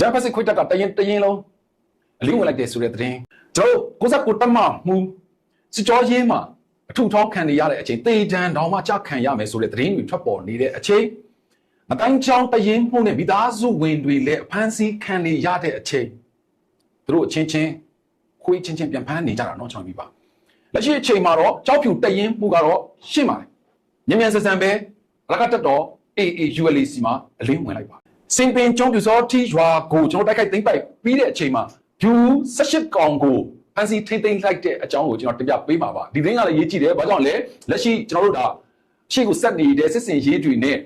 ဂျာဖက်စစ်ခွေးတက်ကတရင်တရင်လုံးအလင်းဝင်လိုက်တယ်ဆိုတဲ့သတင်းကျွန်တော်ကိုစက်ကိုတက်မှမှုစစ်ကြောရေးမှာအထုထောင်းခံနေရတဲ့အချိန်တေတံတောင်မှကြခံရမယ်ဆိုတဲ့သတင်းတွေထွက်ပေါ်နေတဲ့အချိန်မတိုင်းချောင်းတရင်မှုနဲ့မိသားစုဝင်တွေလည်းအဖမ်းဆီးခံနေရတဲ့အချိန်သူတို့အချင်းချင်းခွေးချင်းချင်းပြန်ဖမ်းနေကြတာเนาะကျွန်တော်ပြပါလက်ရှိအချိန်မှာတော့ကြောက်ဖြူတရင်မှုကတော့ရှင်းပါတယ်မြန်မြန်ဆန်ဆန်ပဲရကတက်တော့ AAULAC မှာအလင်းဝင်လိုက်ပါ စင်ပင်ကျုံးပြူစောတီရွာကိုကျွန်တော်တိုက်ခိုက်သိမ်းပိုက်ပြီးတဲ့အချိန်မှာဖြူ18ကောင်ကိုဖန်စီထိမ့်သိမ်းလိုက်တဲ့အကြောင်းကိုကျွန်တော်တင်ပြပေးမှာပါဒီသတင်းကလည်းရေးကြည့်တယ်ဘာကြောင့်လဲလက်ရှိကျွန်တော်တို့ဒါရှေ့ကိုဆက်နေတဲ့စစ်စင်ရေးတွေနဲ့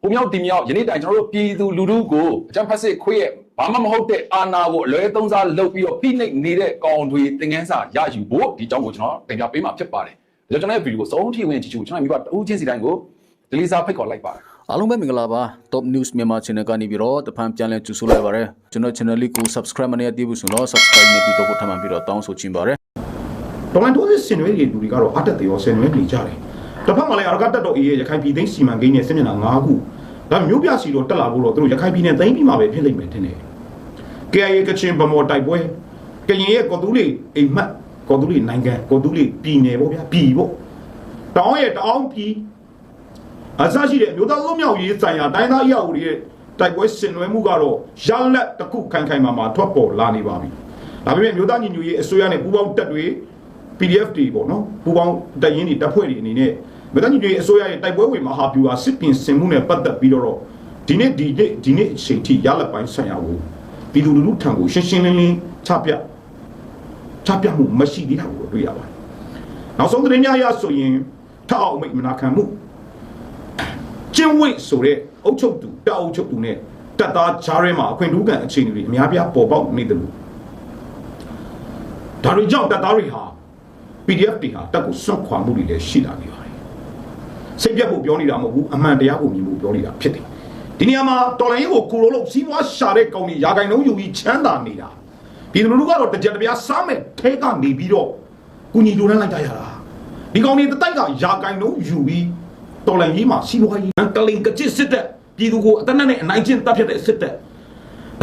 ပုံမြောက်တင်မြောက်ယနေ့တိုင်ကျွန်တော်တို့ပြည်သူလူထုကိုအကြမ်းဖက်စစ်ခွေးရဲ့ဘာမှမဟုတ်တဲ့အာဏာကိုအလွဲသုံးစားလုပ်ပြီးတော့ဖိနှိပ်နေတဲ့ကောင်တွေသင်ခန်းစာရယူဖို့ဒီအကြောင်းကိုကျွန်တော်တင်ပြပေးမှာဖြစ်ပါတယ်ဒါကြောင့်ကျွန်တော်ရဲ့ဗီဒီယိုကိုစုံထိဝင်ကြည့်ချူကျွန်တော်မိဘတဦးချင်းစီတိုင်းကိုဒလီစာဖိတ်ခေါ်လိုက်ပါတယ် အားလုံးပဲမင်္ဂလာပါ Top News မြန်မာ Channel ကနေပြီးတော့တဖန်ပြန်လည်ကြိုဆိုလိုက်ပါရစေကျွန်တော် channel လေးကို subscribe မနေသေးဘူးဆိုတော့ subscribe နေပြီးတော့ထပ်မံပြီးတော့တောင်းဆိုချင်ပါတယ်ဒေါ်လန်တိုးစစ်စင်ရွေးတွေလူတွေကတော့အတက်တေရောဆင်နွေးနေကြတယ်တစ်ဖက်မှာလည်းအရကတက်တော့အေးရဲ့ရခိုင်ပြည်သိမ်းစီမံကိန်းနဲ့စစ်မျက်နှာ၅ခုဒါမျိုးပြစီတော့တက်လာဖို့တော့သူတို့ရခိုင်ပြည်နယ်သိမ်းပြီးမှပဲဖြစ်လိမ့်မယ်ထင်တယ် KIA ကချင်ဗမော်တိုက်ပွဲကရင်ရဲ့ကော်တူးလေးအိမ်မက်ကော်တူးလေးနိုင်ငံကော်တူးလေးပြည်နယ်ပေါ့ဗျာပြည်ပေါ့တောင်းရဲ့တောင်းပြည် အစရှိတဲ့မြို့သားလုံးမြောက်ရေးဆိုင်ရာတိုင်းသားအရာတွေရဲ့တိုက်ပွဲဆင်နွှဲမှုကတော့ရလက်တစ်ခုခိုင်ခိုင်မာမာထွက်ပေါ်လာနေပါပြီဒါပေမဲ့မြို့သားညီညွတ်ရေးအစိုးရနဲ့ပူးပေါင်းတပ်တွေ PDF တွေပေါ့နော်ပူပေါင်းတပ်ရင်းတွေတပ်ဖွဲ့တွေအနေနဲ့မြို့သားညီညွတ်ရေးအစိုးရရဲ့တိုက်ပွဲဝင်မဟာဗျူဟာစစ်ပြင်ဆင်မှုနဲ့ပတ်သက်ပြီးတော့ဒီနေ့ဒီနေ့ဒီနေ့အချိန်ထိရလက်ပိုင်းဆိုင်ရာကိုပြည်သူလူထုထံကိုရှင်းရှင်းလင်းလင်းချပြချပြမှုမရှိသေးတာကိုတွေ့ရပါတယ်နောက်ဆုံးသတင်းများအရဆိုရင်ထအောက်မိတ်မနာခံမှု ကျင်းဝိတ်ဆိုတဲ့အုတ်ချုပ်သူတောက်အုတ်ချုပ်သူနဲ့တက်သားဂျားရဲမှာအခွင့်ထူးကန်အခြေအနေတွေအများပြားပေါ်ပေါက်နေတယ်လို့ဒါတွေကြောင့်တက်သားတွေဟာ PDF တွေဟာတက်ကိုစွန့်ခွာမှုတွေလည်းရှိလာနေပါတယ်စိတ်ပြတ်ဖို့ပြောနေတာမဟုတ်ဘူးအမှန်တရားကိုမြင်ဖို့ပြောနေတာဖြစ်တယ်ဒီနေရာမှာတော်လိုင်းကိုကိုရိုလို့စီးပွားရှာတဲ့ကောင်ကြီးယာကိုင်လုံးယူပြီးချမ်းသာနေတာပြည်သူလူထုကတော့တကြက်တပြားစားမဲ့ထဲကနေပြီးတော့ကုညီလိုလန်းလိုက်ကြရတာဒီကောင်ကြီးတတိုက်ကယာကိုင်လုံးယူပြီး တော်လန်ကြီးမှာစီးပွားရေးကလိန်ကကြစ်စစ်တဲ့ပြည်သူကိုအတနက်နဲ့အနိုင်ကျင့်တပ်ဖြတ်တဲ့စစ်တပ်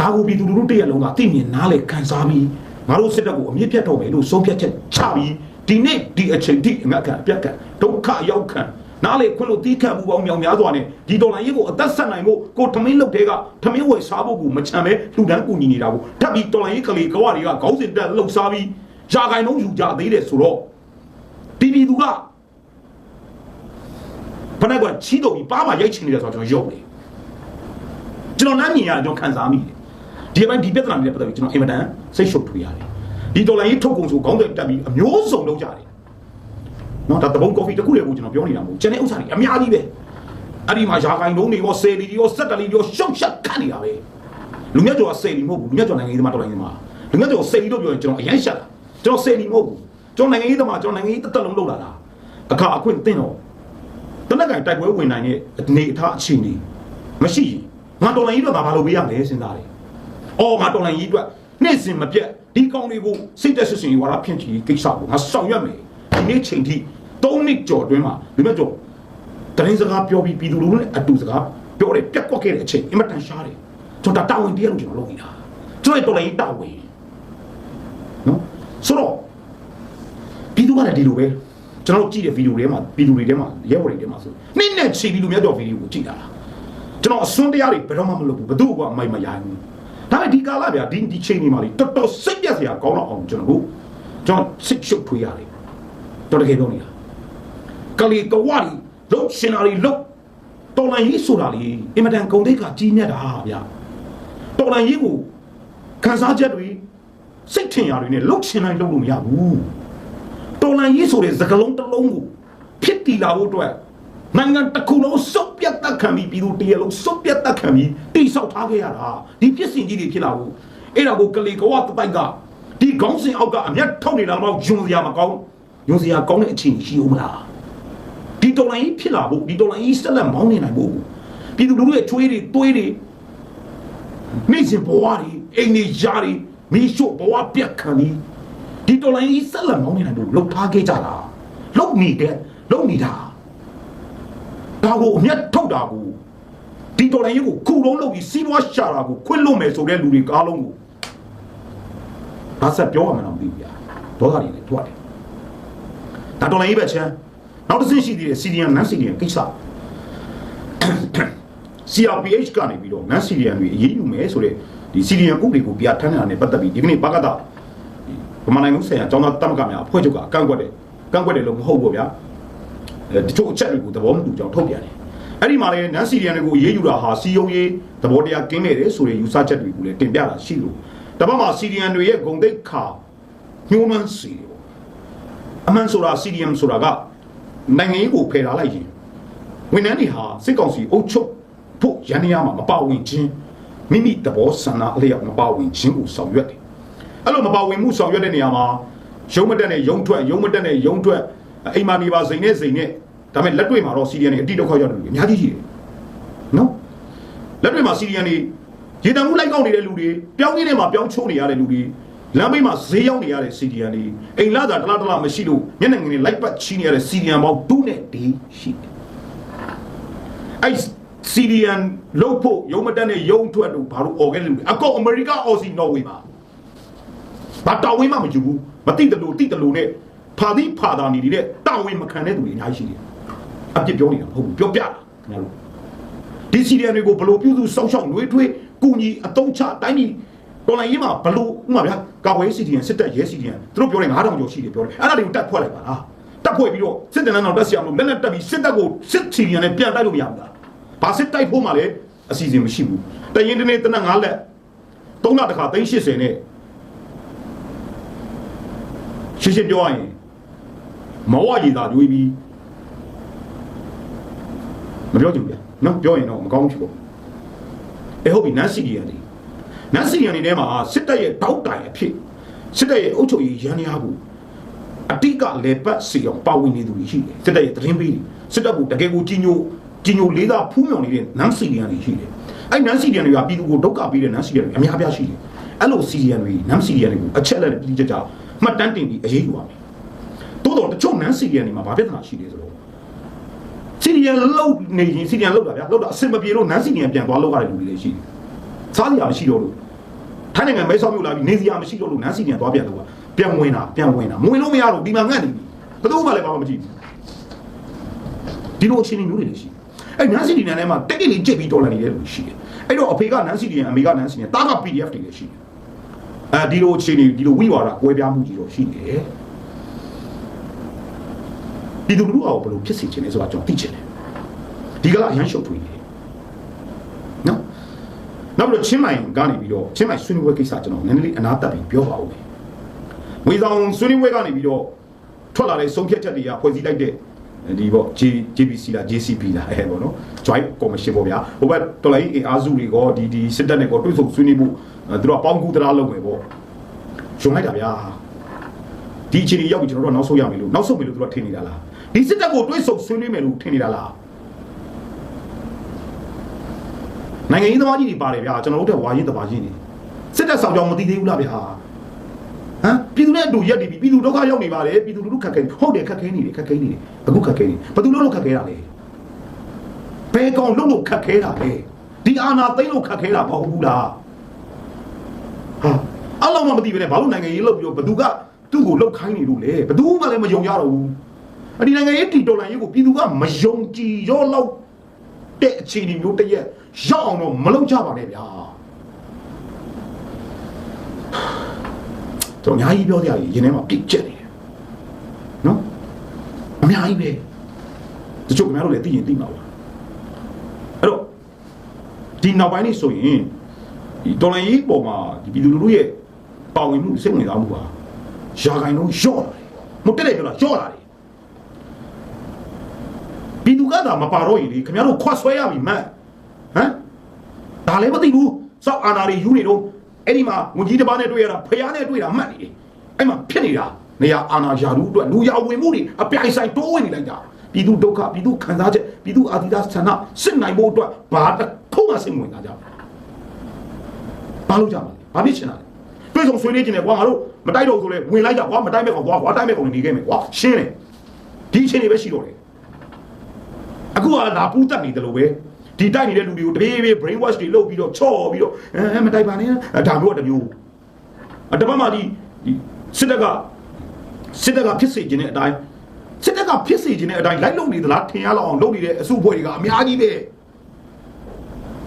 ဒါကိုပြည်သူလူထုတရက်လုံးကသိမြင်နားလေခံစားပြီးငါတို့စစ်တပ်ကိုအမြင့်ပြတ်တော်မယ်လို့ဆုံးဖြတ်ချက်ချပြီးဒီနေ့ဒီအချိန်ဒီအငတ်ခံအပြတ်ခံဒုက္ခရောက်ခံနားလေခွင့်လို့တီးခတ်မှုပေါင်းမြောင်များစွာနဲ့ဒီတော်လန်ရေးကိုအသက်ဆက်နိုင်ဖို့ကိုထမင်းလုတ်တဲ့ကထမင်းဝယ်စားဖို့ကိုမချမ်းပဲလူတန်းကူညီနေတာကိုထပ်ပြီးတော်လန်ရေးကလေးကဝတွေကခေါင်းစဉ်တက်လှုပ်ရှားပြီးယာကိုင်လုံးယူကြသေးတယ်ဆိုတော့ဒီပြည်သူက ဖနက်ကချီးတော့ပြီးပါးမှာရိုက်ချင်နေတယ်ဆိုတော့ကျွန်တော်ရုပ်တယ်ကျွန်တော်နားမြင်ရကျွန်တော်ခံစားမိတယ်ဒီအပိုင်းဒီပြဿနာတွေနဲ့ပတ်သက်ပြီးကျွန်တော်အင်မတန်စိတ်ရှုပ်ထွေးရတယ်ဒီဒေါ်လာကြီးထုတ်ကုန်ဆိုခေါင်းတွေတက်ပြီးအမျိုးစုံလုပ်ကြတယ်နော်ဒါတဘုံကော်ဖီတစ်ခုလေကိုကျွန်တော်ပြောနေတာမဟုတ်ကျန်တဲ့ဥစ္စာတွေအများကြီးပဲအဲ့ဒီမှာယာကိုင်လုံးတွေရောဆယ်လီတွေရောစက်တလီတွေရောရှုပ်ရှက်ခတ်နေတာပဲလူမြတ်ကျော်ကဆယ်လီမဟုတ်ဘူးလူမြတ်ကျော်နိုင်ငံရေးသမားတော်နိုင်ငံမှာလူမြတ်ကျော်ဆယ်လီလို့ပြောရင်ကျွန်တော်အရန်ရှက်တာကျွန်တော်ဆယ်လီမဟုတ်ဘူးကျွန်တော်နိုင်ငံရေးသမားကျွန်တော်နိုင်ငံရေးတစ်သက်လုံးလုပ်လာတာအခါအခွင့်တင်တော့ တနက်ကတိုက်ပွဲဝင်နိုင်တဲ့အနေအထားအခြေအနေမရှိရင်ငါတော်လိုင်းကြီးတော့ငါဘာလုပ်ပေးရမလဲစဉ်းစားတယ်။အော်ငါတော်လိုင်းကြီးအတွက်နေ့စဉ်မပြတ်ဒီကောင်းလေးကိုစိတ်သက်ဆွရှင်ဝါရဖြန့်ချီကိစ္စကိုငါဆောင်ရွက်မယ်။ဒီနေ့ချိန်ထိ၃နှစ်ကျော်အတွင်းမှာလူမဲ့ကျော်တရင်စကားပြောပြီးပြည်သူလူထုနဲ့အတူစကားပြောတယ်ပြက်ကွက်ခဲ့တဲ့အချိန်အင်မတန်ရှားတယ်။ကျွန်တော်တာဝန်တည်းလို့ကျွန်တော်လုပ်နေတာ။ကျွန်တော်တော်လိုင်းကြီးတာဝန်နော်ဆိုတော့ပြည်သူကလည်းဒီလိုပဲ ကျွန်တော်တို့ကြည့်တဲ့ဗီဒီယိုတွေမှာပြည်သူတွေထဲမှာရဲဘော်တွေထဲမှာဆိုနေ့နဲ့ချိန်ပြီးလူများတော့ဗီဒီယိုကိုကြည့်တာကျွန်တော်အစွန်းတရားတွေဘယ်တော့မှမလုပ်ဘူးဘယ်သူ့ကအမိုက်မရိုင်းဘူးဒါပေမဲ့ဒီကာလဗျာဒီဒီချိန်ဒီမှာလေတော်တော်စိတ်ပြက်စရာကောင်းတော့အောင်ကျွန်တော်တို့ကျွန်တော်စိတ်ရှုပ်ထွေးရတယ်တော်တကယ်ပြောနေတာကလေးကဝါရီလုံးရှင်နာရီလုံးတော်လန်ကြီးဆိုတာလေအင်မတန်ဂုံတိတ်ကကြီးမြတ်တာဗျာတော်လန်ကြီးကိုခန်းစားချက်တွေစိတ်ထင်ရတွေနဲ့လှုပ်ရှင်နိုင်လှုပ်လို့မရဘူး တော်လန်ရေးဆိုတဲ့စကလုံးတစ်လုံးကိုဖြစ်တည်လာဖို့အတွက်နိုင်ငံတစ်ခုလုံးစုပ်ပြတ်တက်ခံပြီးပြည်သူတရလုံးစုပ်ပြတ်တက်ခံပြီးတိဆောက်ထားခဲ့ရတာဒီဖြစ်စဉ်ကြီးတွေဖြစ်လာဖို့အဲ့ဒါကိုကလေးကဝတ်တိုက်ကဒီခေါင်းစဉ်အောက်ကအမျက်ထောက်နေတာတော့ယွန်စရာမကောင်းယွန်စရာကောင်းတဲ့အခြေအနေရှိဦးမလားဒီတော်လန်ကြီးဖြစ်လာဖို့ဒီတော်လန်ကြီးဆက်လက်မောင်းနေနိုင်ဖို့ပြည်သူလူထုရဲ့ချွေးတွေတွေးတွေမိစဉ်ဘဝတွေအိမ်တွေယားတွေမိရှုဘဝပြတ်ခံပြီး ဒီတော်လိုင်းကြီးဆက်လက်မောင်းနေတယ်လို့လှုပ်ထားခဲ့ကြတာလှုပ်နေတဲ့လှုပ်နေတာဒါကိုအမျက်ထုတ်တာကိုဒီတော်လိုင်းရေးကိုခုလုံးလုပ်ပြီးစီးပွားရှာတာကိုခွင့်လွတ်မယ်ဆိုတဲ့လူတွေကားလုံးကိုဘာဆက်ပြောရမှန်းတော့မသိဘူးဗျာဒေါသတွေလည်းထွက်တယ်ဒါတော်လိုင်းရေးပဲချမ်းနောက်တစ်ဆင့်ရှိသေးတယ် CDN နန်း CDN ကိစ္စ CRPH ကနေပြီးတော့ NAN CDN တွေအရေးယူမယ်ဆိုတဲ့ဒီ CDN ဥပဒေကိုပြဋ္ဌာန်းတာနဲ့ပတ်သက်ပြီးဒီကနေ့ဘကတာ ဗမာနိုင်ငံဆိုင်ရာကျောင်းသားတမကများအဖွဲ့ချုပ်ကအကန့်ကွက်တယ်ကန့်ကွက်တယ်လို့မဟုတ်ဘူးဗျာအဲတချို့အချက်တွေကိုသဘောမတူကြောင်းထုတ်ပြန်တယ်အဲ့ဒီမှာလည်း NAN CDN တွေကိုအရေးယူတာဟာစီယုံရေးသဘောတရားကင်းနေတယ်ဆိုတဲ့ယူဆချက်တွေကိုလည်းတင်ပြတာရှိလို့တပတ်မှာ CDN တွေရဲ့ဂုံတိတ်ခါညှိုးနှွမ်းစီတယ်ပေါ့အမှန်ဆိုတာ CDM ဆိုတာကနိုင်ငံရေးကိုဖယ်ထားလိုက်ရင်ဝန်ထမ်းတွေဟာစစ်ကောင်စီအုပ်ချုပ်ဖို့ရန်နေရမှာမပါဝင်ခြင်းမိမိသဘောဆန္ဒအလျောက်မပါဝင်ခြင်းကိုဆောင်ရွက်တယ် အဲ့လိုမပါဝင်မှုဆောင်ရွက်တဲ့နေရာမှာရုံးမတက်နဲ့ရုံးထွက်ရုံးမတက်နဲ့ရုံးထွက်အိမ်မာနေပါစိန်နဲ့စိန်နဲ့ဒါပေမဲ့လက်တွေ့မှာတော့ CDN တွေအတိဒုက္ခရောက်တယ်လူတွေအများကြီးရှိတယ်နော်လက်တွေ့မှာ CDN တွေရေတံမှုလိုက်ကောက်နေတဲ့လူတွေပြောင်းရင်းထဲမှာပြောင်းချိုးနေရတဲ့လူတွေလမ်းဘေးမှာဈေးရောက်နေရတဲ့ CDN တွေအိမ်လာတာတလားတလားမရှိလို့မျက်နှာငယ်တွေလိုက်ပတ်ချီးနေရတဲ့ CDN ပေါင်း2နဲ့4ရှိတယ်အဲ့ CDN လုတ်ဖို့ရုံမတက်နဲ့ရုံထွက်လို့ဘာလို့អော်ခဲ့လို့လဲအကောအမေရိကအော်စီနော်ဝေမှာ ဘာတော်ဝင်းမှမယူဘူးမတိတလို့တိတလို့နဲ့ဖာသီးဖာတာနေနေတဲ့တာဝန်မခံတဲ့သူတွေအများကြီးရှိတယ်အပြစ်ပြောနေတာမဟုတ်ဘူးပြောပြတာခင်ဗျားတို့ဒီ CDN တွေကိုဘလို့ပြုစုစောင့်ရှောက်နှွေးထွေးကုညီအတုံးချတိုင်းပြည်တော်လိုင်းရေးမှာဘလို့ဥမာဗျာကာဝေး CDN စစ်တပ်ရဲ CDN သူတို့ပြောတယ်9000ကျော်ရှိတယ်ပြောတယ်အဲ့ဒါတွေကိုတက်ဖွဲ့လိုက်ပါလားတက်ဖွဲ့ပြီးတော့စစ်တပ်နောက်တက်စီအောင်လို့လက်နဲ့တက်ပြီးစစ်တပ်ကိုစစ် CDN နဲ့ပြန်တိုက်လို့မရဘူးလားဘာစစ်တိုက်ဖို့မှလည်းအစီအစဉ်မရှိဘူးတရင်တနေ့တနက်၅လက်၃လတစ်ခါ380နဲ့ ရှင်းရှင်းပြောရရင်မောဝရည်သာတွေးပြီးမပြောချင်ဘူးဗျနော်ပြောရင်တော့မကောင်းဘူးဖြစ်ပေါ့အဲဟုတ်ပြီနန်စီရီယန်ဒီနန်စီရီယန်ဒီထဲမှာစစ်တပ်ရဲ့တောက်တိုင်အဖြစ်စစ်တပ်ရဲ့အုပ်ချုပ်ရေးရန်ရာဘူးအတိကလေပတ်စီအောင်ပါဝင်နေသူတွေရှိတယ်စစ်တပ်ရဲ့သတင်းပေးတယ်စစ်တပ်ကတကယ်ကိုကြီးညိုကြီးညိုလေးသားဖူးမြောင်နေတဲ့နန်စီရီယန်တွေရှိတယ်အဲ့နန်စီရီယန်တွေကပြည်သူကိုဒုက္ခပေးတဲ့နန်စီရီယန်တွေအများအပြားရှိတယ်အဲ့လိုစီရီယန်တွေနန်စီရီယန်တွေကိုအချက်လက်ပြီးကြကြ မှတ်တမ်းတင်ပြီးအရေးယူရမယ်တိုးတော့တချို့နန်စီရီယန်တွေမှာဘာပြဿနာရှိလဲဆိုတော့စီရီယန်လောက်နေရင်စီရီယန်လောက်တာဗျာလောက်တာအစင်မပြေလို့နန်စီရီယန်ပြန်သွားလောက်ရတဲ့လူတွေလည်းရှိတယ်စားစရာမရှိတော့လို့ထိုင်းနိုင်ငံမဲဆောက်မြို့လာပြီးနေစရာမရှိတော့လို့နန်စီရီယန်သွားပြန်လို့ပြန်ဝင်တာပြန်ဝင်တာမဝင်လို့မရတော့ဒီမှာငတ်နေပြီဘယ်သူမှလည်းဘာမှမကြည့်ဘူးဒီလိုအခြေအနေမျိုးတွေလည်းရှိတယ်အဲ့နန်စီရီယန်ထဲမှာတက်တက်လေးကြက်ပြီးတော်လာနေတဲ့လူရှိတယ်အဲ့တော့အဖေကနန်စီရီယန်အမေကနန်စီရီယန်တားက PDF တွေလည်းရှိတယ် အဲဒီလိုအခြေအနေဒီလိုဝိဝါဒကွဲပြားမှုကြီးတော့ရှိနေတယ်ဒီလူလူအောင်ဘယ်လိုဖြစ်စေချင်လဲဆိုတာကျွန်တော်သိချင်တယ်ဒီကလာအရန်ရှုပ်ထွေးနေတယ်နော်နောက်ပြီးတော့ချင်းမိုင်ကနေပြီးတော့ချင်းမိုင်ဆွေးနွေးပွဲကိစ္စကျွန်တော်နည်းနည်းလေးအနာတက်ပြီးပြောပါဦးမယ်ဝေဆောင်ဆွေးနွေးပွဲကနေပြီးတော့ထွက်လာတဲ့ဆုံးဖြတ်ချက်တွေကဖွဲ့စည်းလိုက်တဲ့ဒီပေါ့ J JPC လား JCP လားအဲပေါ့နော် Joint Commission ပေါ့ဗျာဟိုဘက်တော်လိုင်းအင်အားစုတွေကောဒီဒီစစ်တပ်နဲ့ကောတွဲဆုံဆွေးနွေးမှုအဲ သူတို့ကပေါင်းကူတရားလုပ်မယ်ပေါ့ယုံလိုက်တာဗျာဒီအချိန်ကြီးရောက်ပြီကျွန်တော်တို့ကနောက်ဆုတ်ရမယ်လို့နောက်ဆုတ်မယ်လို့သူတို့ကထင်နေတာလားဒီစစ်တပ်ကိုတွဲဆုံဆွေးနွေးမယ်လို့ထင်နေတာလားနိုင်ငံရေးသမားကြီးတွေပါတယ်ဗျာကျွန်တော်တို့တက်ဝါရေးသမားကြီးတွေစစ်တပ်ဆောင်ကြောင်မသိသေးဘူးလားဗျာဟမ်ပြည်သူနဲ့အတူရက်နေပြီပြည်သူဒုက္ခရောက်နေပါတယ်ပြည်သူလူထုခက်ခဲဟုတ်တယ်ခက်ခဲနေတယ်ခက်ခဲနေတယ်အခုခက်ခဲနေဘယ်သူလို့လို့ခက်ခဲတာလဲဘယ်ကောင်လို့လို့ခက်ခဲတာလဲဒီအာနာသိမ့်လို့ခက်ခဲတာမဟုတ်ဘူးလားဟာ အလုံးမမသိပဲနဲ့ဘာလို့နိုင်ငံရေးလုပ်ပြီးတော့ဘသူကသူ့ကိုလှုပ်ခိုင်းနေလို့လဲဘသူမှလည်းမယုံရတော့ဘူးအဒီနိုင်ငံရေးတီတော်လန်ရေးကိုပြည်သူကမယုံကြည်ရောလောက်တဲ့အခြေအနေမျိုးတစ်ရက်ရောက်အောင်တော့မလုပ်ကြပါနဲ့ဗျာကျွန်တော်အများကြီးပြောကြရတယ်ရင်ထဲမှာပြစ်ကျက်နေတယ်နော်အများကြီးပဲတချို့ခင်ဗျားတို့လည်းသိရင်သိမှာပါအဲ့တော့ဒီနောက်ပိုင်းလေးဆိုရင်ဒီတော်လိုင်းရေးပေါ်မှာဒီပြည်သူလူထုရဲ့ ပါဝင်မှုစိတ်ဝင်စားမှုပါရာခိုင်နှုန်းလျော့လာတယ်မတက်တယ်ပြောတာလျော့လာတယ်ပြည်သူကသာမပါတော့ရင်လေခင်ဗျားတို့ခွတ်ဆွဲရပြီမှန်ဟမ်ဒါလည်းမသိဘူးစောက်အာနာတွေယူနေတော့အဲ့ဒီမှာငွကြီးတစ်ပါးနဲ့တွေ့ရတာဖျားနဲ့တွေ့တာမှတ်နေတယ်အဲ့မှာဖြစ်နေတာနေရာအာနာယာလူအတွက်လူရဝင်မှုတွေအပြိုင်ဆိုင်တိုးဝင်နေလိုက်တာပြည်သူဒုက္ခပြည်သူခံစားချက်ပြည်သူအာတိဒဆန္ဒစစ်နိုင်ဖို့အတွက်ဘာတစ်ခုမှစိတ်ဝင်စားကြဘူးဘာလို့ကြမှာလဲဘာဖြစ်ချင်တာလဲ တွေ့ဆုံဆွေးနွေးခြင်းနဲ့ကွာငါတို့မတိုက်တော့ဆိုလဲဝင်လိုက်ကြကွာမတိုက်မဲ့ကောင်ကွာကွာတိုက်မဲ့ကောင်နေခဲ့မယ်ကွာရှင်းတယ်ဒီအချိန်တွေပဲရှိတော့တယ်အခုကလာပူးတက်နေတယ်လို့ပဲဒီဒီတိုက်နေတဲ့လူတွေကိုတပြေးပြေး brain wash တွေလုပ်ပြီးတော့ချော့ပြီးတော့အဲမတိုက်ပါနဲ့အဲဒါမျိုးကတစ်မျိုးအတပတ်မှဒီဒီစစ်တပ်ကစစ်တပ်ကဖြစ်စေခြင်းတဲ့အတိုင်းစစ်တပ်ကဖြစ်စေခြင်းတဲ့အတိုင်းလိုက်လုပ်နေသလားထင်ရလောက်အောင်လုပ်နေတဲ့အစုအဖွဲ့တွေကအများကြီးပဲ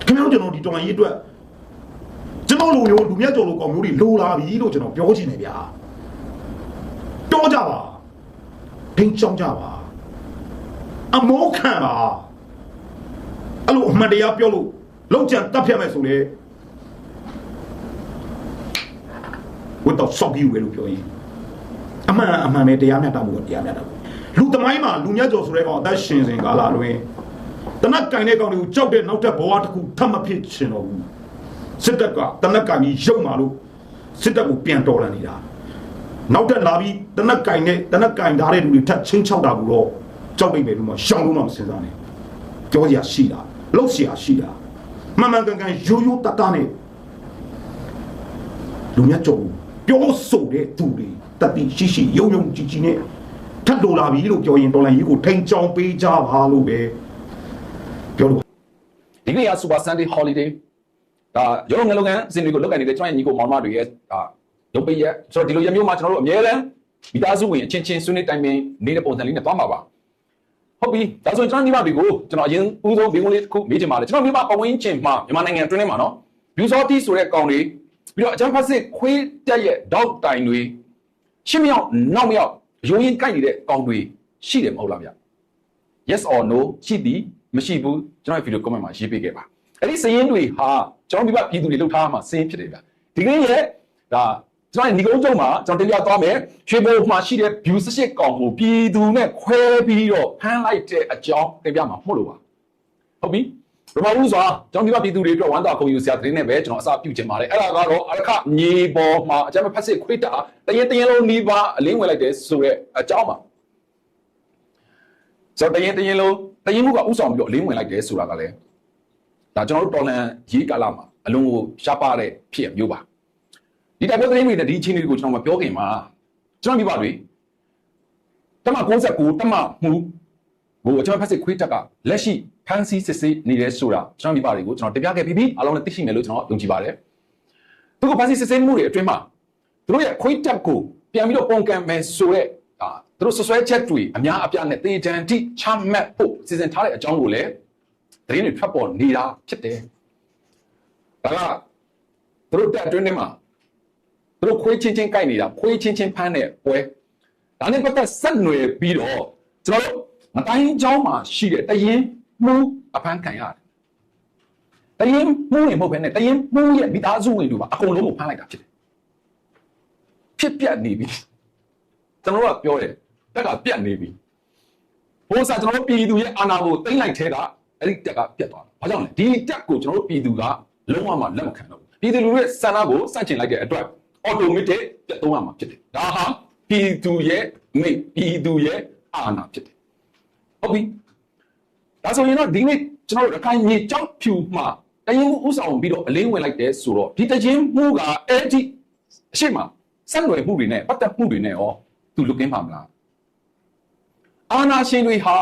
ခင်ဗျားတို့ကျွန်တော်ဒီတော်လိုင်းရေးအတွက် ကျွန်တော်လူမျိုးလူမြတ်ကျော်လိုကောင်မျိုးတွေလိုလာပြီလို့ကျွန်တော်ပြောချင်တယ်ဗျာတောကြပါဒိန်ချောင်းကြပါအမောခံပါအဲ့လိုအမှန်တရားပြောလို့လောက်ကြံတတ်ဖြတ်မယ်ဆိုလေဝတ်တော့ဆော့ပြီးဝယ်လို့ပြောရင်အမှန်အမှန်ပဲတရားမျှတမှုကတရားမျှတမှုလူသမိုင်းမှာလူမြတ်ကျော်ဆိုတဲ့ကောင်အသက်ရှင်စဉ်ကာလတွင်တနက်ကင်တဲ့ကောင်တွေကိုကြောက်တဲ့နောက်ထပ်ဘဝတစ်ခုထပ်မဖြစ်ချင်တော့ဘူး စစ်တပ်ကတနက်ကင်ကြီးရုပ်မာလို့စစ်တပ်ကိုပြန်တော်လန်နေတာနောက်တက်လာပြီးတနက်ကင်နဲ့တနက်ကင်ထားတဲ့လူတွေထပ်ချင်းချောက်တာကိုတော့ကြောက်မိမယ်လို့မှရှောင်းလို့မှမစင်စားနဲ့ပြောစရာရှိတာလှုပ်စရာရှိတာမှန်မှန်ကန်ကန်ရိုးရိုးတတ်တာနဲ့လူမြတ်ကြုံပြောဆိုတဲ့သူတွေတတိရှိရှိယုံယုံကြည်ကြည်နဲ့ထပ်တော်လာပြီလို့ပြောရင်တော်လိုင်းကြီးကိုထိန်ချောင်းပေးကြပါလို့ပဲပြောလို့ဒီနေ့က Super Sunday Holiday ဒါရုံးငယ်လုံးငန်းအစဉ်တွေကိုလုတ်ကန်နေတဲ့ကျွန်တော်ရဲ့ညီကိုမောင်မတွေရဲ့ဒါရုပ်ပိတ်ရက်ဆိုတော့ဒီလိုရမျိုးမှာကျွန်တော်တို့အများအားမိသားစုဝင်အချင်းချင်းဆွေးနွေးတိုင်ပင်နေတဲ့ပုံစံလေးနဲ့သွားမှာပါဟုတ်ပြီဒါဆိုရင်ကျွန်တော်ညီမတွေကိုကျွန်တော်အရင်ဦးဆုံးဘီကုန်းလေးတစ်ခုမေးချင်ပါတယ်ကျွန်တော်မိဘပဝင်းချင်းမှာမြန်မာနိုင်ငံအတွင်းထဲမှာနော် View Sorty ဆိုတဲ့ကောင်တွေပြီးတော့အချမ်းဖတ်စစ်ခွေးတက်ရဲ့ dog တိုင်တွေရှင်းမြောက်နောက်မြောက်ရိုးရင်းကိုက်နေတဲ့ကောင်တွေရှိတယ်မဟုတ်လားဗျ yes or no ရှိသည်မရှိဘူးကျွန်တော်ဗီဒီယို comment မှာရေးပေးခဲ့ပါ အဲ့ဒီစရင်းတွေဟာကျွန်တော်မိဘပြည်သူတွေလှုပ်ထားမှာစရင်းဖြစ်တယ်ဗျဒီကနေ့ရဲ့ဒါကျွန်တော်ညီကုန်းကျုံမှာကျွန်တော်တင်ပြသွားမယ်ရွှေဘိုမှာရှိတဲ့ view 18ကောင်ကိုပြည်သူနဲ့ခွဲပြီးတော့ဖမ်းလိုက်တဲ့အကြောင်းတင်ပြမှာမဟုတ်လို့ပါဟုတ်ပြီရမဘူးစွာကျွန်တော်မိဘပြည်သူတွေအတွက်ဝမ်းသာခုံယူစရာသတင်းနဲ့ပဲကျွန်တော်အစာပြုခြင်းပါတယ်အဲ့ဒါကတော့အရခညီပေါ်မှာအကြမ်းဖက်စစ်ခွေးတာတရင်တရင်လုံးနီးပါအလင်းဝင်လိုက်တယ်ဆိုတော့အကြောင်းပါဆိုတော့တရင်တရင်လုံးတရင်မှုကဥဆောင်ပြီးတော့အလင်းဝင်လိုက်တယ်ဆိုတာကလည်း ဒါကျွန်တော်တို့တော်လန်ရေးကာလမှာအလုံးကိုရှားပါတဲ့ဖြစ်ရမျိုးပါဒီတိုက်ပွဲသတင်းတွေနဲ့ဒီအချင်းတွေကိုကျွန်တော်မပြောခင်မှာကျွန်တော်မိဘတွေတမ69တမမှုဟိုကျွန်တော်ဖက်စစ်ခွေးတက်ကလက်ရှိဖန်စီစစ်ဆေးနေတယ်ဆိုတာကျွန်တော်မိဘတွေကိုကျွန်တော်တင်ပြခဲ့ပြီးပြီအားလုံးလည်းသိရှိမယ်လို့ကျွန်တော်ယုံကြည်ပါတယ်သူကဖန်စီစစ်ဆေးမှုတွေအတွင်းမှာသူတို့ရဲ့ခွေးတက်ကိုပြန်ပြီးတော့ပုံကံမယ်ဆိုတဲ့အာသူတို့ဆွဆွဲချက်တွေအများအပြားနဲ့တေတံတိချမှတ်ဖို့စီစဉ်ထားတဲ့အကြောင်းကိုလည်း သတင်းတွေထွက်ပေါ်နေတာဖြစ်တယ်ဒါကသူတို့တက်အတွင်းထဲမှာသူတို့ခွေးချင်းချင်းကြိုက်နေတာခွေးချင်းချင်းဖမ်းတဲ့ပွဲဒါနဲ့ပတ်သက်ဆက်နွယ်ပြီးတော့ကျွန်တော်တို့မတိုင်းเจ้าမှာရှိတဲ့တရင်မှုအဖမ်းခံရတယ်တရင်မှုနေမဟုတ်ဘဲနဲ့တရင်မှုရဲ့မိသားစုဝင်တွေပါအကုန်လုံးကိုဖမ်းလိုက်တာဖြစ်တယ်ဖြစ်ပြတ်နေပြီကျွန်တော်တို့ကပြောတယ်တက်ကပြတ်နေပြီဘိုးစားကျွန်တော်တို့ပြည်သူရဲ့အာဏာကိုတင်လိုက်ထဲတာ အဲ့ဒီတက်ကပြတ်သွားတာဘာကြောင့်လဲဒီတက်ကိုကျွန်တော်တို့ပြည်သူကလုံးဝမှလက်မခံတော့ဘူးပြည်သူလူထုရဲ့စံနာကိုစန့်ကျင်လိုက်တဲ့အတွက် automatic ပြတ်သုံးရမှာဖြစ်တယ်ဒါဟာပြည်သူရဲ့မိပြည်သူရဲ့အာဏာဖြစ်တယ်ဟုတ်ပြီဒါဆိုရင်တော့ဒီနေ့ကျွန်တော်တို့အခိုင်မြေကြောက်ဖြူမှာတရင်ဥဆောင်ပြီးတော့အလင်းဝင်လိုက်တယ်ဆိုတော့ဒီတခြင်းမှုကအဲ့ဒီအရှိမဆက်နွယ်မှုတွေနဲ့ပတ်သက်မှုတွေနဲ့ရောသူလုကင်းပါမလားအာဏာရှင်တွေဟာ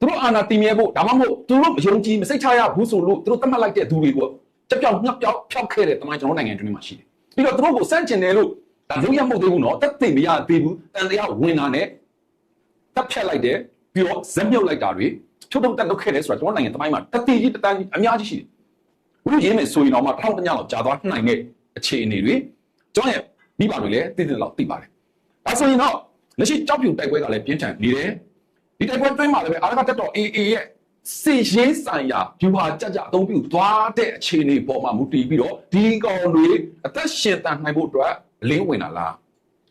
သူတို့အာဏာတည်မြဲဖို့ဒါမှမဟုတ်သူတို့မယုံကြည်မစိတ်ချရဘူးဆိုလို့သူတို့သတ်မှတ်လိုက်တဲ့သူတွေကိုချက်ပြောင်နှက်ပြောင်ဖျောက်ခဲ့တဲ့တမန်ကျွန်တော်နိုင်ငံတွင်းမှာရှိတယ်ပြီးတော့သူတို့ကိုစန့်ကျင်တယ်လို့ဒါလုံးရမဟုတ်သေးဘူးနော်တက်သိမရသေးဘူးတန်တရားဝင်တာနဲ့တက်ဖြတ်လိုက်တယ်ပြီးတော့ဇက်မြုပ်လိုက်တာတွေချုပ်တုံတက်လုပ်ခဲ့တယ်ဆိုတာကျွန်တော်နိုင်ငံတမိုင်းမှာတတိကြီးတတန်းကြီးအများကြီးရှိတယ်ဘူးရေးမယ်ဆိုရင်တော့မှထောင်တညလောက်ကြာသွားနိုင်တဲ့အခြေအနေတွေကျွန်တော်ရဲ့မိဘတွေလည်းသိတဲ့လောက်သိပါတယ်ဒါဆိုရင်တော့လက်ရှိကြောက်ဖြူတိုက်ပွဲကလည်းပြင်းထန်နေတယ် ဒီတိုက်ပွဲတွင်းမှာလည်းအာရကတက်တော် AA ရဲ့စီရေးဆိုင်ရာဖြူဟာကြကြအသုံးပြုသွားတဲ့အခြေအနေပေါ်မှာမူတည်ပြီးတော့ဒီကောင်တွေအသက်ရှင်တန်နိုင်ဖို့အတွက်လင်းဝင်လာလား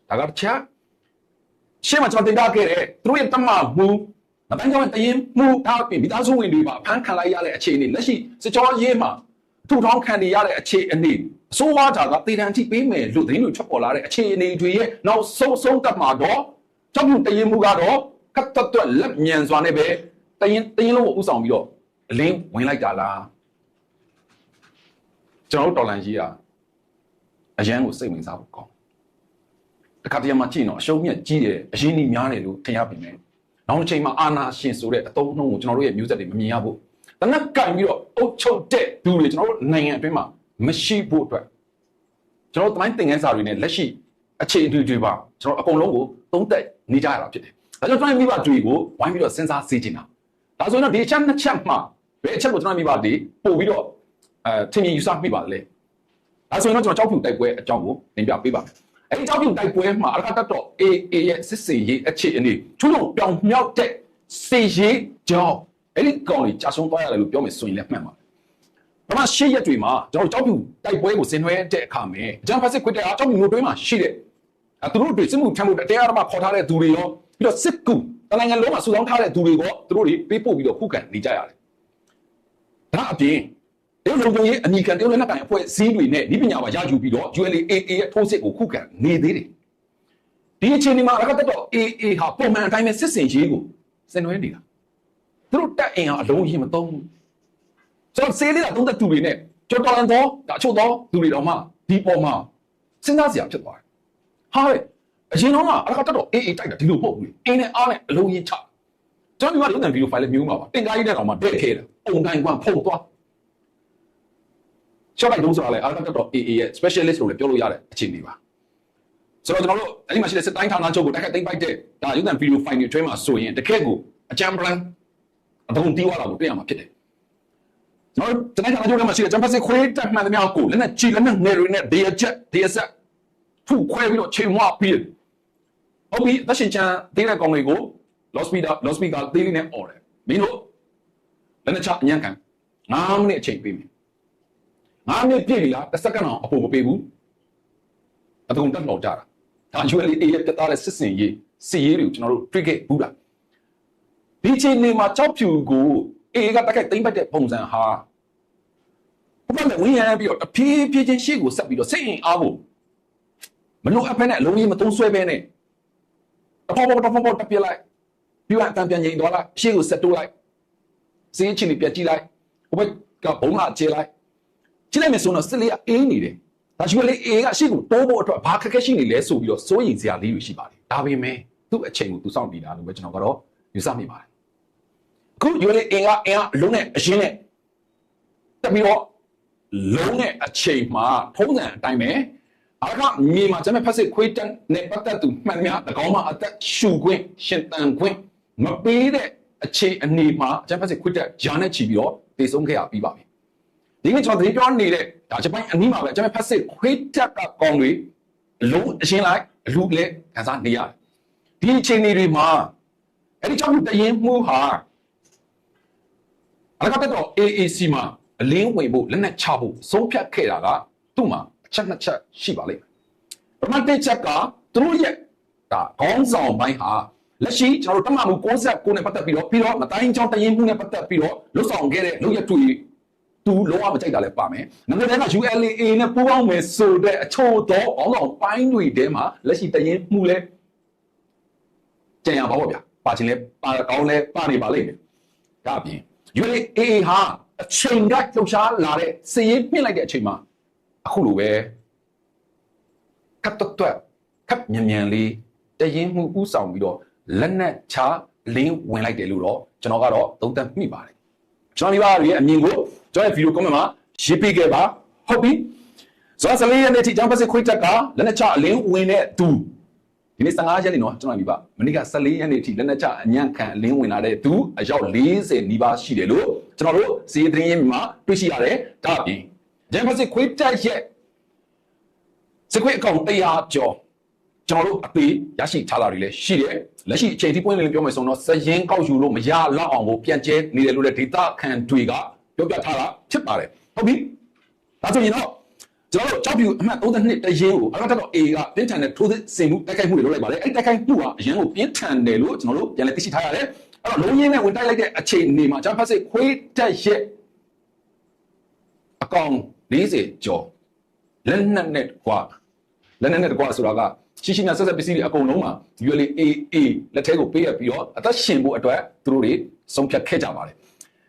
ဒါကတခြားရှေ့မှာကျွန်တော်တင်ပြခဲ့တဲ့သူတို့ရဲ့တမမှုမပန်းကြောင့်တရင်မှုထားပြင်မိသားစုဝင်တွေပါဖမ်းခံလိုက်ရတဲ့အခြေအနေလက်ရှိစစ်ကြောရေးမှာထူထောင်ခံနေရတဲ့အခြေအနေအစိုးရတာကတေတံထိပေးမယ်လို့သတင်းတွေထွက်ပေါ်လာတဲ့အခြေအနေတွေရဲ့နောက်ဆုံးဆုံးတက်မှာတော့ကြောက်မှုတရင်မှုကတော့ ကတ်တက်တွက်လက်မြန်စွာနဲ့ပဲတရင်တရင်လုံးကိုဥဆောင်ပြီးတော့အလင်းဝင်လိုက်တာလားကျွန်တော်တို့တော်လန်ကြီးอ่ะအရန်ကိုစိတ်ဝင်စားဖို့ကောင်းတခါတည်းမှာကြည့်တော့အရှုံးမြတ်ကြီးတယ်အရင်ကြီးများတယ်လို့ထင်ရပြီမယ်နောက်တစ်ချိန်မှာအာနာရှင်ဆိုတဲ့အတုံးနှုံးကိုကျွန်တော်တို့ရဲ့မျိုးဆက်တွေမမြင်ရဘူးတနက်ကင်ပြီးတော့အုပ်ချုပ်တဲ့သူတွေကျွန်တော်တို့နိုင်ငံအတွင်းမှာမရှိဖို့အတွက်ကျွန်တော်တို့တမိုင်းသင်ခန်းစာတွေနဲ့လက်ရှိအခြေအနေတွေပါကျွန်တော်အကုန်လုံးကိုသုံးသပ်နေကြရတာဖြစ်တယ်။ ဒါကြောင့်ကျွန်တော်မိဘတွေကိုဝိုင်းပြီးတော့စဉ်းစားစေချင်တာ။ဒါဆိုရင်တော့ဒီအချက်နှစ်ချက်မှဘယ်အချက်ကိုကျွန်တော်မိဘတွေပို့ပြီးတော့အဲထင်မြင်ယူဆမိပါလဲ။ဒါဆိုရင်တော့ကျွန်တော်ကြောက်ဖြူတိုက်ပွဲအကြောင်းကိုသင်ပြပေးပါမယ်။အဲဒီကြောက်ဖြူတိုက်ပွဲမှာအရကတတော့ AA ရဲ့စစ်စေးရေးအခြေအနေထုံးပြောင်မြောက်တဲ့စေရေးကြောင်းအဲ့ဒီကောင်ကြီးကြာဆုံးသွားရတယ်လို့ပြောမယ်ဆိုရင်လည်းမှန်ပါတယ်။ပထမရှေ့ရက်တွေမှာကျွန်တော်တို့ကြောက်ဖြူတိုက်ပွဲကိုဆင်နွှဲတဲ့အခါမှာဂျမ်ဖက်စစ်ခွတ်တဲ့အားကြောက်ဖြူမျိုးတွင်းမှာရှိတဲ့အဲသူတို့တွေစစ်မှုထမ်းမှုတရားဓမ္မခေါ်ထားတဲ့သူတွေရော ပြီးတော့စစ်ကူတနိုင်ငံလုံးမှာစုဆောင်းထားတဲ့သူတွေကသူတို့တွေပေးပို့ပြီးတော့ခုခံနေကြရတယ်။ဒါအပြင်တရုတ်လုံခြုံရေးအမိခံတရုတ်လက်နက်ကိုင်အဖွဲ့စည်းတွေနဲ့ဒီပညာပါရယူပြီးတော့ ULA AA ရဲ့ထိုးစစ်ကိုခုခံနေသေးတယ်။ဒီအချိန်ဒီမှာအရကတက်တော့ AA ဟာပုံမှန်အတိုင်းပဲစစ်စင်ရေးကိုဆင်နွှဲနေတာ။သူတို့တက်အင်ဟာအလုံးကြီးမသုံးဘူး။ကျွန်တော်စေးလေးတာသုံးသက်သူတွေနဲ့ကြော်တော်လန်တော့ဒါအချို့တော့သူတွေတော့မှဒီပေါ်မှာစဉ်းစားစရာဖြစ်သွားတယ်။ဟာလေ အရင်တော့ကအရကတက်တော့ AA တိုက်တာဒီလိုပို့ဘူး။အင်းနဲ့အားနဲ့အလုံးကြီးချ။ကျွန်တော်ဒီမှာရုပ်သံဗီဒီယိုဖိုင်လေးမျိုးမှာပါ။တင်ကားကြီးတဲ့ကောင်မှတက်ခဲတာ။ပုံတိုင်းကွာဖုံသွား။ရှော့လိုက်တုံးဆိုတာလေအာရကတော့ AA ရဲ့ specialist လို့လည်းပြောလို့ရတဲ့အခြေအနေပါဆိုတော့ကျွန်တော်တို့အဲ့ဒီမှာရှိတဲ့စစ်တိုင်းဌာနချုပ်ကိုတိုက်ခိုက်သိမ်းပိုက်တဲ့ဒါရုပ်သံဗီဒီယိုဖိုင်တွေထွဲမှာဆိုရင်တကယ့်ကိုအကြံပလန်အတုံးတီးသွားတာကိုတွေ့ရမှာဖြစ်တယ်ကျွန်တော်တို့တိုင်းဌာနချုပ်ထဲမှာရှိတဲ့ဂျမ်ဖက်စစ်ခွေးတက်မှန်သမျှကိုလက်နဲ့ကြည်လက်နဲ့ငယ်တွေနဲ့ဒေယချက်ဒေယဆက်ဖူခွဲပြီးတော့ချိန်မွားပြီး ဟုတ်ပြီသက်ရှင်ချန်တေးတဲ့ကောင်တွေကို lost speed lost speed ကသေးလေးနဲ့អော်တယ်မင်းတို့လက်နဲ့ချအညံ့ခံ9မိနစ်အချိန်ပေးမယ်ငါးမိနစ်ပြည့်ပြီလားတစ်စက္ကန့်အောင်အဖို့မပေးဘူးအတုံတက်လောက်ကြတာဒါ ULA ရဲ့တက်သားတဲ့စစ်စင်ရေးစစ်ရေးတွေကိုကျွန်တော်တို့တွေ့ခဲ့ဘူးလားဒီချိန်နေမှာကြောက်ဖြူကို AA ကတက်ခိုက်သိမ့်ပတ်တဲ့ပုံစံဟာဘုရားလည်းဝင်းရမ်းပြီးတော့တဖြည်းဖြည်းချင်းရှေ့ကိုဆက်ပြီးတော့စိတ်ရင်အားဖို့မလို့အဖက်နဲ့အလုံးကြီးမသုံးဆွဲပဲနဲ့ အဖော်ပေါ်တော့ဖော်ပေါ်တက်ပြလိုက်ပြီးတော့အတန်ပြန်ငိန်သွားလိုက်ရှေ့ကိုဆက်တိုးလိုက်စင်းချင်းပြက်ကြည့်လိုက်ဟိုဘက်ကဘုံလာကျဲလိုက်ကြည့်လိုက်မယ်ဆိုတော့စစ်လေးကအေးနေတယ်။ဒါရှိလေအေးကရှေ့ကိုတိုးဖို့အတွက်ဘာခက်ခဲရှိနေလဲဆိုပြီးတော့စိုးရိမ်စရာလေးတွေရှိပါတယ်။ဒါပေမဲ့သူ့အချိန်ကိုသူစောင့်တည်တာလို့ပဲကျွန်တော်ကတော့ယူဆမိပါတယ်။ခုယူလေအင်ကအင်ကအလုံးနဲ့အရှင်းနဲ့တက်ပြီးတော့လုံးနဲ့အချိန်မှာထုံးစံအတိုင်းပဲ အရကမြေမှာကျွန်တော်ဖက်စစ်ခွေးတက်နဲ့ပတ်သက်သူမှန်များတကောင်းမှအသက်ရှူခွင့်ရှင်တန်ခွင့်မပေးတဲ့အခြေအနေမှာကျွန်တော်ဖက်စစ်ခွေးတက်ဂျာနဲ့ချီပြီးတော့တည်ဆုံးခဲ့ရပြီးပါပြီ။ဒီနေ့ကျွန်တော်သတင်းပြောနေတဲ့ဒါဂျပန်အနီးမှာပဲကျွန်တော်ဖတ်စစ်ခွေးတက်ကကောင်းတွေအလုံးအရှင်းလိုက်အလူလည်းခံစားနေရတယ်ဒီအချိန်တွေမှာအဲ့ဒီကြောင့်တရင်မှုဟာအလကတက်တော့ AAC မှာအလင်းဝင်ဖို့လက်နက်ချဖို့ဆုံးဖြတ်ခဲ့တာကသူ့မှာ အချက်နှစ်ချက်ရှိပါလိမ့်မယ်ပထမတစ်ချက်ကသူတို့ရဲ့ဒါခေါင်းဆောင်ပိုင်းဟာလက်ရှိကျွန်တော်တို့တမမှု69နဲ့ပတ်သက်ပြီးတော့ပြီးတော့မတိုင်းချောင်းတရင်မှုနဲ့ပတ်သက်ပြီးတော့လွတ်ဆောင်ခဲ့တဲ့လူရတူသူလုံးဝမကြိုက်တာလည်းပါမယ်။နောက်တစ်ခါက ULA နဲ့ပူးပေါင်းမယ်ဆိုတဲ့အချို့တော့အောင်ဆောင်ပိုင်းတွေထဲမှာလက်ရှိတရင်မှုလဲကြံရပါပေါ့ဗျာ။ပါချင်းလဲပါကောင်းလဲပါနေပါလိမ့်မယ်။ဒါအပြင် ULA ဟာအချိန်ကလှုပ်ရှားလာတဲ့စည်ရင်ပြစ်လိုက်တဲ့အချိန်မှာ အခုလိုပဲကတ်တော့တော့ကပ်မြန်မြန်လေးတရင်မှုဥဆောင်ပြီးတော့လက်နက်ချလင်းဝင်လိုက်တယ်လို့တော့ကျွန်တော်ကတော့သုံးသပ်မိပါတယ်။ကျွန်တော်ဒီပါရဲ့အမြင်ကိုကျွန်တော်ရဲ့ဗီဒီယိုကွန်မန့်မှာရေးပေးခဲ့ပါဟုတ်ပြီဇောဆလေးရဲ့နေ့ထိဂျမ်ပတ်စစ်ခွေးတက်ကလက်နက်ချအလင်းဝင်တဲ့သူဒီနေ့15ရက်နေ့နော်ကျွန်တော်ဒီပါမနေ့က14ရက်နေ့ထိလက်နက်ချအညံ့ခံအလင်းဝင်လာတဲ့သူအယောက်40နီးပါးရှိတယ်လို့ကျွန်တော်တို့စီးသတင်းရင်းမှာတွေ့ရှိရတယ်ဒါအပြင် ဂျမ်ပတ်စစ်ခွေးတက်ရဲ့စစ်ခွေးအကောင့်100ကျော်ကျွန်တော်တို့အသေးရရှိထားတာတွေလည်းရှိတယ်လက်ရှိအချိန်ထိပွင့်လင်းပြောမယ်ဆိုတော့စရင်ကောက်ယူလို့မရလောက်အောင်ကိုပြန်ကျဲနေတယ်လို့လည်းဒေတာခံတွေကပြောပြထားတာဖြစ်ပါတယ်ဟုတ်ပြီဒါဆိုရင်တော့ကျွန်တော်တို့ကြောက်ပြူအမှတ်32တရင်ကိုအရတ်တော့ A ကပြင်းထန်တဲ့ထိုးစစ်စင်မှုတိုက်ခိုက်မှုတွေလုပ်လိုက်ပါတယ်အဲ့တိုက်ခိုက်မှုကအရင်ကိုပြင်းထန်တယ်လို့ကျွန်တော်တို့ပြန်လည်သိရှိထားရတယ်အဲ့တော့လုံးရင်းနဲ့ဝင်တိုက်လိုက်တဲ့အချိန်နေမှာကျွန်တော်ဖတ်စစ်ခွေးတက်ရဲ့အကောင် 40ကျော်လက်နက်နဲ့ကွာလက်နက်နဲ့ကွာဆိုတာကရှိရှိနဲ့ဆက်ဆက်ပစ္စည်းတွေအကုန်လုံးမှာ ULA AA လက်ထဲကိုပေးရပြီးတော့အသက်ရှင်ဖို့အတွက်သူတို့တွေဆုံးဖြတ်ခဲ့ကြပါတယ်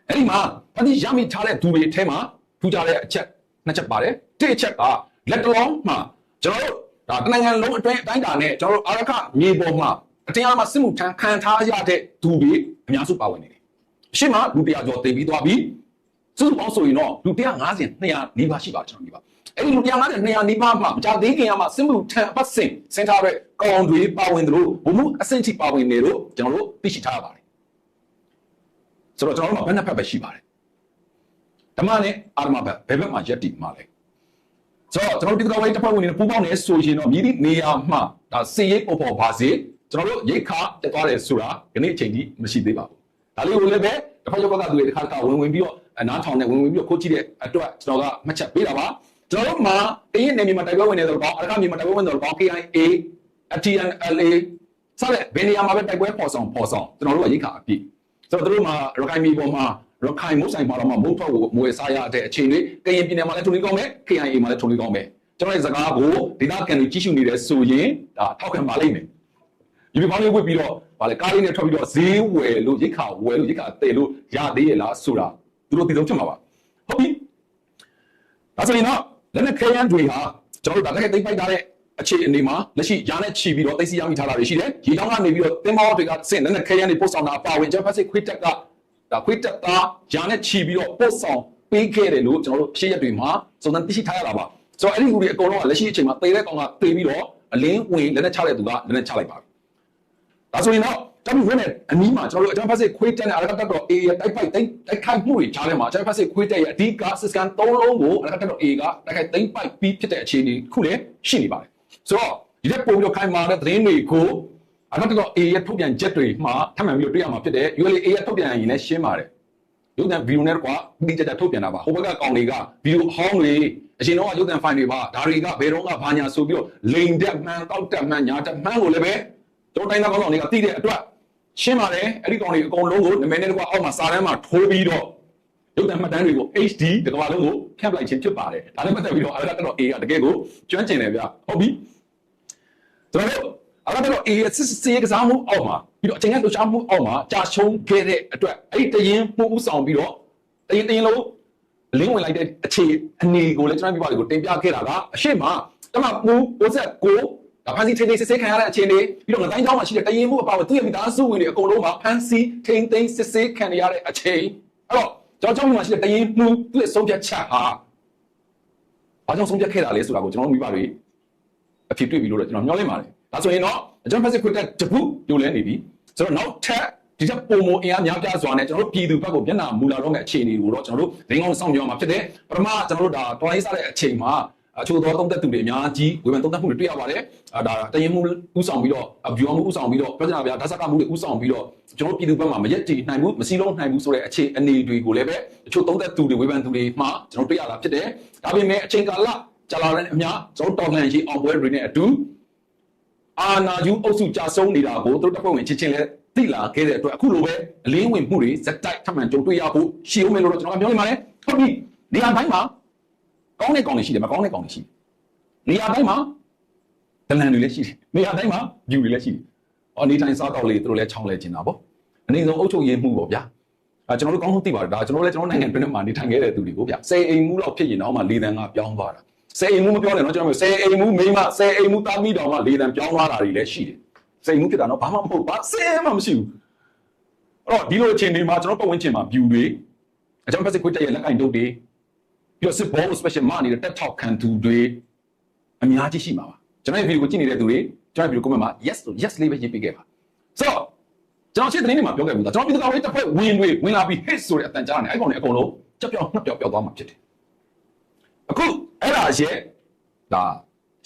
အဲ့ဒီမှာအဒီရမိထားတဲ့သူတွေထဲမှာထူကြတဲ့အချက်နှစ်ချက်ပါတယ်တစ်အချက်ကလက်တလုံးမှာကျွန်တော်တို့ဒါတနိုင်ငံလုံးအတွင်းအတိုင်းအတာနဲ့ကျွန်တော်တို့အာရခမြေပေါ်မှာအတင်းအားမှာစစ်မှုထမ်းခံထားရတဲ့သူတွေအများစုပါဝင်နေတယ်ရှေ့မှာလူ100ကျော်တင်ပြီးသွားပြီ စုစုပေါင်းဆိုရင်တော့လူ150 200နီးပါးရှိပါကျွန်တော်ဒီပါအဲ့ဒီလူ150 200နီးပါးမှာမကြသေးခင်ကမှစစ်မှုထံအပတ်စဉ်စင်ထားတဲ့ကောင်တွေပါဝင်တယ်လို့ဘုံမှုအဆင့်ထိပါဝင်နေလို့ကျွန်တော်တို့သိရှိထားရပါတယ်ဆိုတော့ကျွန်တော်တို့မှာဘယ်နှစ်ဖက်ပဲရှိပါတယ်ဓမ္မနဲ့အာရမဘက်ဘယ်ဘက်မှာယက်တိမှာလဲဆိုတော့ကျွန်တော်တို့ဒီကဝိုင်းတစ်ဖက်ဝင်နေပူပေါင်းနေဆိုရင်တော့မြည်သည့်နေရာမှာဒါစေရိပ်ပေါ်ပေါ်ပါစေကျွန်တော်တို့ရိတ်ခါတက်သွားတယ်ဆိုတာဒီနေ့အချိန်ကြီးမရှိသေးပါဘူးဒါလေးကိုလည်းပဲတစ်ဖက်ယောက်ကသူတွေတစ်ခါတစ်ခါဝင်ဝင်ပြီးတော့ အနားထောင်နဲ့ဝင်ဝင်ပြီးတော့ခိုးကြည့်တဲ့အတွက်ကျွန်တော်ကမှတ်ချက်ပေးတာပါကျွန်တော်တို့မှာတရင်နေမြေမှာတိုက်ပွဲဝင်နေတယ်လို့ပေါ့အရကမြေမှာတိုက်ပွဲဝင်တယ်လို့ပေါ့ KIA TNLA စတဲ့ဘယ်နေရာမှာပဲတိုက်ပွဲပေါ်ဆောင်ပေါ်ဆောင်ကျွန်တော်တို့ကရိတ်ခါအပြည့်ဆိုတော့တို့မှာရခိုင်မြေပေါ်မှာရခိုင်မုတ်ဆိုင်မှာတော့မုတ်ထွက်ကိုမွေစားရတဲ့အချိန်တွေကရင်ပြည်နယ်မှာလည်းထုံလေးကောင်းမယ် KIA မှာလည်းထုံလေးကောင်းမယ်ကျွန်တော်ရဲ့စကားကိုဒေသခံတွေကြည့်ရှုနေတယ်ဆိုရင်ဒါထောက်ခံပါလိမ့်မယ်ဒီဘောင်းလေးဝစ်ပြီးတော့ဗာလေကားလေးနဲ့ထွက်ပြီးတော့ဈေးဝယ်လို့ရိတ်ခါဝယ်လို့ရိတ်ခါတည်လို့ရသေးရဲ့လားဆိုတာ သူတို့သိဆုံးဖြစ်မှာပါဟုတ်ပြီဒါဆိုရင်တော့လက်နဲ့ခဲယမ်းတွေဟာကျွန်တော်တို့ဒါလည်းတိတ်ပိုက်ထားတဲ့အခြေအနေမှာလက်ရှိရာနဲ့ချီပြီးတော့သိသိရမိထားတာတွေရှိတယ်ရေတောင်းကနေပြီးတော့တင်မောတွေကစင်လက်နဲ့ခဲယမ်းတွေပို့ဆောင်တာအပါဝင်ဂျပန်စစ်ခွေးတက်ကဒါခွေးတက်သားရာနဲ့ချီပြီးတော့ပို့ဆောင်ပေးခဲ့တယ်လို့ကျွန်တော်တို့ဖြစ်ရက်တွေမှာစုံစမ်းသိရှိထားရတာပါဆိုတော့အဲ့ဒီလူတွေအကုန်လုံးကလက်ရှိအချိန်မှာတေတဲ့ကောင်ကတေပြီးတော့အလင်းဝင်လက်နဲ့ချတဲ့သူကလက်နဲ့ချလိုက်ပါပြီဒါဆိုရင်တော့ တမွေးနဲ့အနီးမှာကျွန်တော်တို့အကြမ်းဖက်စစ်ခွေးတက်နဲ့အရကတက်တော့ A ရတိုက်ပိုက်တိုက်တိုက်ခိုက်မှုတွေကြားထဲမှာအကြမ်းဖက်စစ်ခွေးတက်ရဲ့အဓိကစစ်စကန်၃လုံးကိုအရကတက်တော့ A ကတိုက်ခိုက်သိမ်းပိုက်ပြီးဖြစ်တဲ့အခြေအနေခုလည်းရှိနေပါတယ်ဆိုတော့ဒီတဲ့ပုံပြီးတော့ခိုင်မာတဲ့သတင်းတွေကိုအရကတက်တော့ A ရဲ့ထုတ်ပြန်ချက်တွေမှာထပ်မံပြီးတော့တွေ့ရမှာဖြစ်တယ် ULA A ရဲ့ထုတ်ပြန်ရင်လည်းရှင်းပါတယ်ရုပ်သံဗီဒီယိုနဲ့ကွာဒီကြကြထုတ်ပြန်တာပါဟိုဘက်ကကောင်တွေကဗီဒီယိုအဟောင်းတွေအရှင်တော့ရုပ်သံဖိုင်တွေပါဒါတွေကဘယ်တော့မှဘာညာဆိုပြီးတော့လိန်တက်မှန်တောက်တက်မှန်ညာတက်မှန်ကိုလည်းပဲတို့တိုင်းသားကောင်းဆောင်တွေကသိတဲ့အတွက် ရှင်းပါတယ်အဲ့ဒီကောင်တွေအကုန်လုံးကိုနမည်နဲ့ကွာအောက်မှာစာတန်းမှာထိုးပြီးတော့ရုပ်သံမှတ်တမ်းတွေကို HD တကဘာလုံးကိုဖြန့်ပလိုက်ခြင်းဖြစ်ပါတယ်ဒါနဲ့ပတ်သက်ပြီးတော့အရကတက်တော့ A ကတကယ်ကိုကျွမ်းကျင်တယ်ဗျဟုတ်ပြီကျွန်တော်တို့အရကတက်တော့ A ရဲ့စစ်စစ်ကစားမှုအောက်မှာပြီးတော့အချိန်ကလှူရှားမှုအောက်မှာကြာရှုံးခဲ့တဲ့အတွက်အဲ့ဒီတရင်မှုဥဆောင်ပြီးတော့တရင်တရင်လုံးလင်းဝင်လိုက်တဲ့အခြေအနေကိုလည်းကျွန်တော်ပြပါလိမ့်ကိုတင်ပြခဲ့တာကအရှိမတမပူ69 ဒါဖမ်းဆီးထိန်းသိမ်းစစ်ဆေးခံရတဲ့အခြေအနေပြီးတော့ငတိုင်းချောင်းမှာရှိတဲ့တရင်မှုအပါအဝင်သူ့ရဲ့မိသားစုဝင်တွေအကုန်လုံးမှာဖမ်းဆီးထိန်းသိမ်းစစ်ဆေးခံရတဲ့အချိန်အဲ့တော့ကြောက်ကြောက်မှာရှိတဲ့တရင်မှုသူ့ရဲ့ဆုံးဖြတ်ချက်ဟာဘာကြောင့်ဆုံးဖြတ်ခဲ့တာလဲဆိုတာကိုကျွန်တော်တို့မိဘတွေအဖြစ်တွေ့ပြီးလို့တော့ကျွန်တော်မျှော်လင့်ပါတယ်ဒါဆိုရင်တော့အကျွန်တော် passive quitter တပုပြိုလဲနေပြီဆိုတော့နောက်ထပ်ဒီချက်ပုံမအင်အားများပြားစွာနဲ့ကျွန်တော်တို့ပြည်သူဘက်ကိုမျက်နှာမူလာတော့မဲ့အခြေအနေကိုတော့ကျွန်တော်တို့လင်းကောင်းစောင့်ကြရမှာဖြစ်တဲ့ပထမကျွန်တော်တို့ဒါတော်ရေးစတဲ့အချိန်မှာ အချို့သောသုံးသက်သူတွေအများကြီးဝေဖန်သုံးသက်မှုတွေတွေ့ရပါတယ်အဲဒါတရင်မှုဥဆောင်ပြီးတော့အဗျူမှုဥဆောင်ပြီးတော့ပြဿနာပြဓာတ်စကမှုတွေဥဆောင်ပြီးတော့ကျွန်တော်ပြည်သူဘက်မှာမရက်တည်နိုင်ဘူးမစည်းလုံးနိုင်ဘူးဆိုတဲ့အခြေအနေတွေကိုလည်းပဲအချို့သုံးသက်သူတွေဝေဖန်သူတွေမှာကျွန်တော်တွေ့ရတာဖြစ်တယ်ဒါပေမဲ့အချိန်ကာလကြာလာတဲ့အများကျွန်တော်တော်လှန်ရေးအောင်ပွဲတွေနဲ့အတူအာနာယူအုပ်စုကြာဆုံးနေတာကိုသူတို့တပ်ဖွဲ့ဝင်ချင်းချင်းလဲသိလာခဲ့တဲ့အတွက်အခုလိုပဲအလင်းဝင်မှုတွေဇက်တိုက်ထပ်မံကြုံတွေ့ရဖို့ရှိဦးမယ်လို့တော့ကျွန်တော်ကပြောနေပါတယ်ဟုတ်ပြီနေရာတိုင်းမှာ ကောင်းတဲ့ကောင်တွေရှိတယ်မကောင်းတဲ့ကောင်တွေရှိတယ်နေရာတိုင်းမှာဒလန်တွေလည်းရှိတယ်နေရာတိုင်းမှာဂျူတွေလည်းရှိတယ်အော်နေတိုင်းစားတော့လေသူတို့လည်းချောင်းလဲကျင်တာပေါ့အနေဆုံးအုပ်ချုပ်ရေးမှုပေါ့ဗျာအဲကျွန်တော်တို့ကောင်းဆုံးသိပါတယ်ဒါကျွန်တော်လည်းကျွန်တော်နိုင်ငံတွင်းမှာနေထိုင်ခဲ့တဲ့သူတွေကိုဗျဆယ်အိမ်မှုလောက်ဖြစ်ရင်တော့မှလေးတန်းကပြောင်းသွားတာဆယ်အိမ်မှုမပြောနဲ့နော်ကျွန်တော်ဆယ်အိမ်မှုမိမဆယ်အိမ်မှုတာမိတော်မှလေးတန်းပြောင်းသွားတာတွေလည်းရှိတယ်စိတ်မှုဖြစ်တာတော့ဘာမှမဟုတ်ပါဆဲမှမရှိဘူးအဲ့တော့ဒီလိုအခြေအနေမှာကျွန်တော်ပတ်ဝန်းကျင်မှာ view တွေအကြောင်းဖက်စစ်ခွတ်တဲ့ရဲ့လက်ကင်တုပ်တွေ ပြီးတော့စစ်ဘော special မနေတဲ့တက်ထောက်ခံသူတွေအများကြီးရှိမှာပါကျွန်တော်ရဲ့ video ကိုကြည့်နေတဲ့သူတွေကျွန်တော်ရဲ့ video comment မှာ yes ဆို yes လေးပဲရေးပေးခဲ့ပါဆိုတော့ကျွန်တော်ရှင်းတဲ့နေ့မှာပြောခဲ့ဘူးဒါကျွန်တော်ပြည်သူ့ကောင်ရေးတစ်ဖွဲ့ဝင်တွေဝင်လာပြီး hit ဆိုတဲ့အတန်ကြားနေအဲ့ကောင်တွေအကုန်လုံးကြက်ပြောင်းနှက်ပြောင်းပြောင်းသွားမှာဖြစ်တယ်အခုအဲ့ဒါရဲ့ဒါ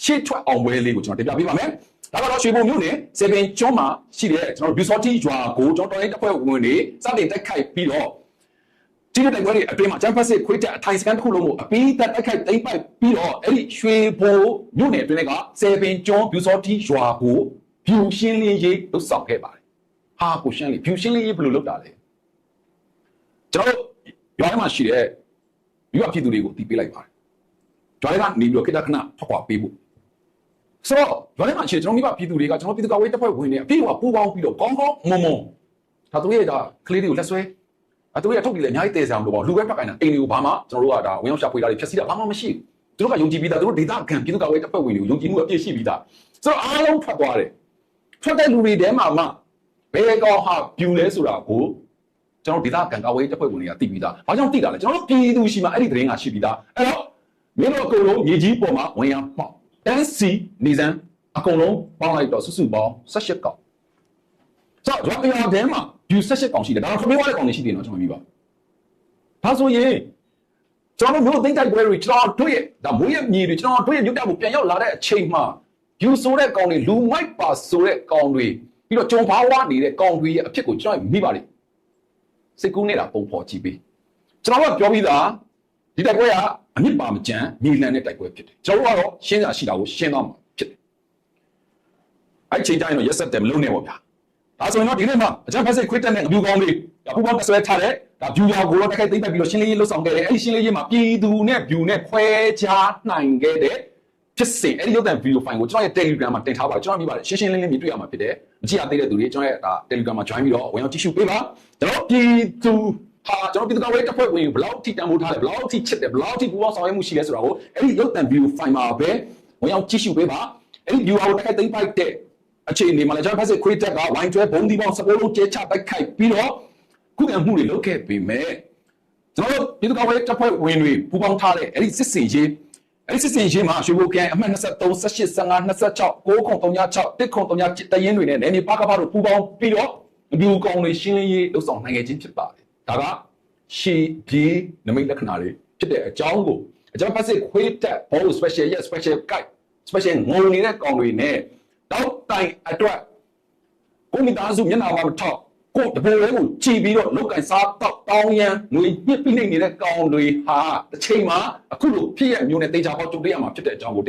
ရှေ့ထွက်အောင်ပွဲလေးကိုကျွန်တော်တင်ပြပေးပါမယ်ဒါကတော့ရွှေဘုံမြို့နယ်စေပင်ကျွန်းမှာရှိတဲ့ကျွန်တော် Busorti ရွာကိုကျွန်တော်တော်ရေးတပ်ဖွဲ့ဝင်တွေစတင်တိုက်ခိုက်ပြီးတော့ ဒီတဲ့တိုက်ပွဲတွေအတွင်းမှာဂျမ်ဖက်စစ်ခွေးတက်အထိုင်စကန်တစ်ခုလုံးကိုအပီးတက်တိုက်ခိုက်သိမ်းပိုက်ပြီးတော့အဲ့ဒီရွှေဘုံမြို့နယ်အတွင်းကစေပင်ကျွန်း Busorti ရွာကိုဖြူရှင်းလင်းရေးလုပ်ဆောင်ခဲ့ပါတယ်ဟာကိုရှင်းလင်းဖြူရှင်းလင်းရေးဘယ်လိုလုပ်တာလဲကျွန်တော်ရွာထဲမှာရှိတဲ့ရွာပြည်သူတွေကိုတီးပေးလိုက်ပါတယ်ရွာထဲကနေပြီးတော့ခိတခဏထွက်ခွာပေးဖို့ဆိုတော့ရွာထဲမှာရှိကျွန်တော်မိဘပြည်သူတွေကကျွန်တော်ပြည်သူ့ကာကွယ်တပ်ဖွဲ့ဝင်တွေအပြည့်အဝပူးပေါင်းပြီးတော့ကောင်းကောင်းမွန်မွန်ဒါသူရဲ့ဒါကလေးတွေကိုလက်ဆွဲ အသူရဲ့ထုတ်ပြီးလည်းအများကြီးတည်ဆောင်လို့ပေါ့လူပဲဖက်ကိုင်းတာအိမ်တွေကိုဘာမှကျွန်တော်တို့ကဒါဝင်ရောက်ရှာဖွေတာတွေဖြတ်စီးတာဘာမှမရှိဘူးသူတို့ကယုံကြည်ပြီးသားသူတို့ဒေတာခံပြည်သူ့ကာကွယ်တပ်ဖွဲ့ဝင်တွေကိုယုံကြည်မှုအပြည့်ရှိပြီးသားဆိုတော့အားလုံးထွက်သွားတယ်ထွက်တဲ့လူတွေထဲမှာမှဘယ်ကောင်ဟာပြူလဲဆိုတာကိုကျွန်တော်ဒေသခံကာဝေးတပ်ဖွဲ့ဝင်တွေကသိပြီးသားဘာကြောင့်သိတာလဲကျွန်တော်တို့ပြည်သူရှိမှအဲ့ဒီသတင်းကရှိပြီးသားအဲ့တော့မင်းတို့အကုန်လုံးမြေကြီးပေါ်မှာဝင်ရမှောက်တန်းစီနေစမ်းအကုန်လုံးပေါင်းလိုက်တော့စုစုပေါင်း18កောက်ဆိုတော့ကျွန်တော်အရာတန်းမှာ view 18កောက်ရှိတယ်ဒါတော့ခမေးသွားတဲ့ကောင်တွေရှိတယ်နော်ကျွန်တော်ပြီးပါဒါဆိုရင်ကျွန်တော်တို့မျိုးသိမ့်တိုက်ပွဲတွေကျွန်တော်တို့ရဲ့ဒါမွေးရမြေတွေကျွန်တော်တို့ရဲ့မြုပ်တကိုပြန်ရောက်လာတဲ့အချိန်မှာ view ဆိုတဲ့ကောင်တွေလူမိုက်ပါဆိုတဲ့ကောင်တွေပြီးတော့ကြုံဘာဝနေတဲ့ကောင်တွေရဲ့အဖြစ်ကိုကျွန်တော်မိပါလိမ့်စိတ်ကူးနေတာပုံဖော်ကြည့်ပေးကျွန်တော်ကပြောပြီးသားဒီတိုက်ပွဲကအမြင့်ပါမကြမ်းမြေလန်တဲ့တိုက်ပွဲဖြစ်တယ်ကျွန်တော်တို့ကတော့ရှင်းစာရှိတာကိုရှင်းသွားမှာဖြစ်တယ်အဲ့ချိန်တိုင်းတော့ရက်ဆက်တယ်မလုံးနဲ့ပေါ့ဗျာ ဒါဆိုရင်တော့ဒီနေ့မှာအကြမ်းဖက်စစ်ခွေးတက်တဲ့ငပြူကောင်းလေးဒါပူပေါင်းဆွဲထားတဲ့ဒါ view ရာကိုတော့တစ်ခိုက်သိမ့်ပတ်ပြီးတော့ရှင်းလင်းရေးလှုပ်ဆောင်ခဲ့တယ်အဲ့ဒီရှင်းလင်းရေးမှာပြည်သူနဲ့ view နဲ့ခွဲခြားနိုင်ခဲ့တဲ့ဖြစ်စဉ်အဲ့ဒီရုပ်သံဗီဒီယိုဖိုင်ကိုကျွန်တော်ရဲ့ Telegram မှာတင်ထားပါတယ်ကျွန်တော်မြင်ပါတယ်ရှင်းရှင်းလင်းလင်းမြင်တွေ့ရမှာဖြစ်တယ်မကြည့်ရသေးတဲ့သူတွေကျွန်တော်ရဲ့ဒါ Telegram မှာ join ပြီးတော့ဝင်ရောက်ကြည့်ရှုပေးပါကျွန်တော်ပြည်သူဟာကျွန်တော်ပြည်သူ့ကောင်ဝေးတပ်ဖွဲ့ဝင်ဘယ်လောက်ထိတန်ဖိုးထားလဲဘယ်လောက်ထိချစ်တယ်ဘယ်လောက်ထိပူပေါင်းဆောင်ရွက်မှုရှိလဲဆိုတာကိုအဲ့ဒီရုပ်သံဗီဒီယိုဖိုင်မှာပဲဝင်ရောက်ကြည့်ရှုပေးပါအဲ့ဒီ view ကိုတစ်ခါသိမ့်ပိုက်တဲ့ အခြေအနေမှာလည်းကျွန်တော်ဖက်စစ်ခွေးတက်ကဝိုင်းကျွဲဘုံဒီပေါင်းစပိုးလုံးကျဲချတိုက်ခိုက်ပြီးတော့ခုခံမှုတွေလုပ်ခဲ့ပေမဲ့ကျွန်တော်တို့ပြည်သူ့ကာကွယ်ရေးတပ်ဖွဲ့ဝင်တွေပူးပေါင်းထားတဲ့အဲ့ဒီစစ်စင်ရေးအဲ့ဒီစစ်စင်ရေးမှာရွှေဘိုကန်အမှတ်23 18 15 26 936 103တရင်တွေနဲ့နယ်မြေပါကပါတို့ပူးပေါင်းပြီးတော့အပြူကောင်တွေရှင်းလင်းရေးလှုပ်ဆောင်နိုင်ခဲ့ခြင်းဖြစ်ပါတယ်ဒါကရှီပြေးနမိတ်လက္ခဏာတွေဖြစ်တဲ့အကြောင်းကိုအကြောင်းဖက်စစ်ခွေးတက်ဘော special yes special guide special ငုံနေတဲ့ကောင်တွေနဲ့ တောက်တိုင်အတွက်ကိုမိသားစုမျက်နှာမှာမထောက်ကိုတပိုးလေးကိုကြည်ပြီးတော့လောက်ကင်စားတော့တောင်းရန်ငွေညစ်ပြီးနေနေတဲ့ကောင်တွေဟာတစ်ချိန်မှာအခုလိုဖြစ်ရမျိုးနဲ့တေချာပေါက်ကြုံတွေ့ရမှာဖြစ်တဲ့အကြောင်းကို